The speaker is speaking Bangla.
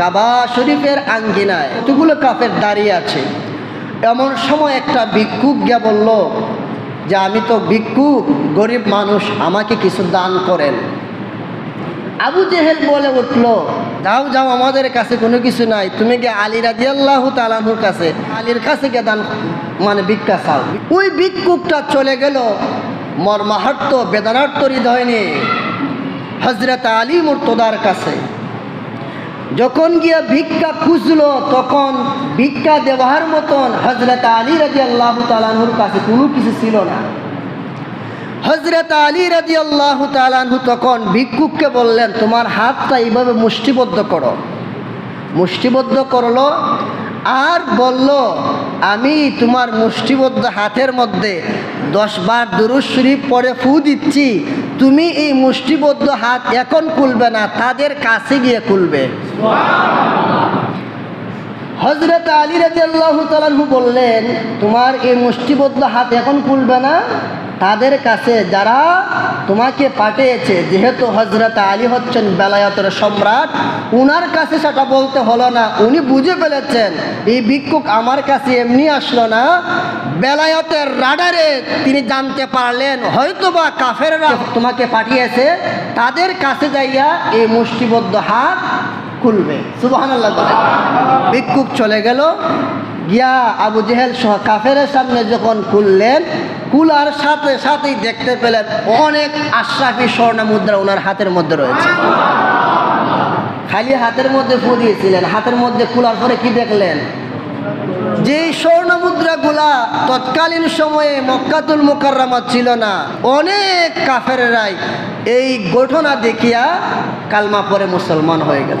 কাবা শরীফের আঙ্গিনায় এতগুলো কাফের দাঁড়িয়ে আছে। এমন সময় একটা ভিক্ষুক গিয়া বলল, যে আমি তো ভিক্ষুক, গরিব মানুষ, আমাকে কিছু দান করেন। আবু জেহেল বলে উঠল যাও যাও, আমাদের কাছে কোনো কিছু নাই। তুমি গিয়ে আলী রাজি আল্লাহ তালাহুর কাছে, আলীর কাছে গিয়ে দান মানে ভিক্ষা চাও। ওই ভিক্ষুকটা চলে গেল মর্মাহার্ত বেদনার্থ হৃদয় নিয়ে হজরত আলী মুর্তদার কাছে। যখন গিয়া ভিক্ষা খুঁজলো, তখন ভিক্ষা দেওয়ার মতন হজরত আলী রাজি আল্লাহ তালাহুর কাছে কোনো কিছু ছিল না। হজরত আলী রাজি আল্লাহ তালাহু তখন ভিক্ষুককে বললেন, তোমার হাতটা এইভাবে মুষ্টিবদ্ধ করো। মুষ্টিবদ্ধ করল আর বলল, আমি তোমার মুষ্টিবদ্ধ হাতের মধ্যে দশবার দুরুজ শরীফ পরে ফু দিচ্ছি। তুমি এই মুষ্টিবদ্ধ হাত এখন খুলবে না, তাদের কাছে গিয়ে খুলবে। হজরত আলী রাজি আল্লাহ বললেন, তোমার এই মুষ্টিবদ্ধ হাত এখন খুলবে না। তাদের কাছে যারা তোমাকে পাঠিয়েছে, যেহেতু হজরত আলী হচ্ছেন বেলায়তের সম্রাট, উনার কাছে সেটা বলতে হলো না। উনি বুঝে ফেলেছেন, এই ভিক্ষুক আমার কাছে এমনি আসলো না। বেলায়তের রাডারে তিনি জানতে পারলেন, হয়তোবা কাফেররা তোমাকে পাঠিয়েছে। তাদের কাছে যাইয়া এই মুষ্টিবদ্ধ হাত খুলবে। সুবাহান আল্লাহ ভিক্ষুক চলে গেল। গিয়া আবু জেহেল সহ কাফের সামনে যখন খুললেন কুলার সাথে সাথেই দেখতে পেলেন অনেক আশরাফি স্বর্ণ মুদ্রা ওনার হাতের মধ্যে রয়েছে। খালি হাতের মধ্যে ফু দিয়েছিলেন। হাতের মধ্যে কুলার পরে কি দেখলেন? যেই স্বর্ণ মুদ্রাগুলা তৎকালীন সময়ে মক্কাতুল মোকাররামা ছিল না। অনেক কাফের কাফেরাই এই ঘটনা দেখিয়া কালমা পরে মুসলমান হয়ে গেল